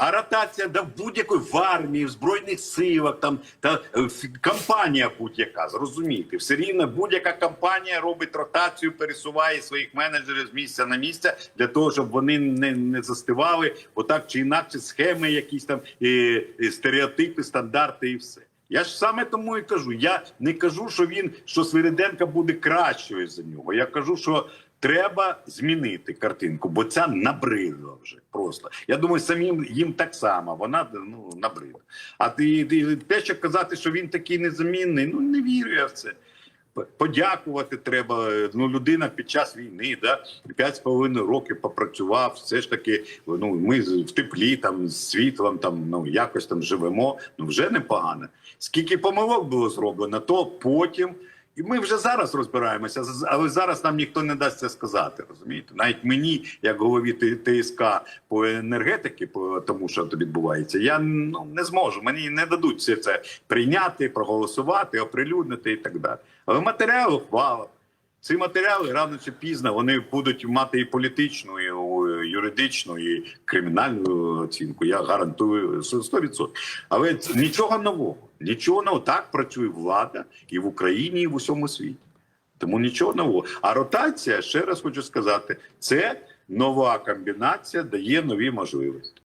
А ротація да, в будь-якої в армії, в збройних силах, там та е, компанія будь-яка, зрозумійте, все рівно будь-яка компанія робить ротацію, пересуває своїх менеджерів з місця на місце для того, щоб вони не, не застивали, отак чи інакше схеми, якісь там е, е, стереотипи, стандарти і все. Я ж саме тому і кажу. Я не кажу, що він що Свириденка буде кращою за нього. Я кажу, що треба змінити картинку, бо ця набридла вже просто. Я думаю, самим їм так само. Вона ну набридла. А ти, ти те, що казати, що він такий незамінний, ну не вірю я в це. Подякувати треба. Ну, людина під час війни, да, п'ять з половиною років попрацював. Все ж таки, ну ми в теплі, там з світлом, там ну якось там живемо. Ну вже непогано. Скільки помилок було зроблено, то потім. І ми вже зараз розбираємося, але зараз нам ніхто не дасть це сказати. Розумієте, навіть мені, як голові ТСК по енергетики, по тому, що тут відбувається, я ну не зможу. Мені не дадуть все це прийняти, проголосувати, оприлюднити і так далі. Але матеріал ухвала. Ці матеріали рано чи пізно вони будуть мати і політичну, і юридичну, і кримінальну оцінку. Я гарантую 100%. Але нічого нового. Нічого нового. Так працює влада і в Україні, і в усьому світі. Тому нічого нового. А ротація, ще раз хочу сказати, це нова комбінація, дає нові можливості.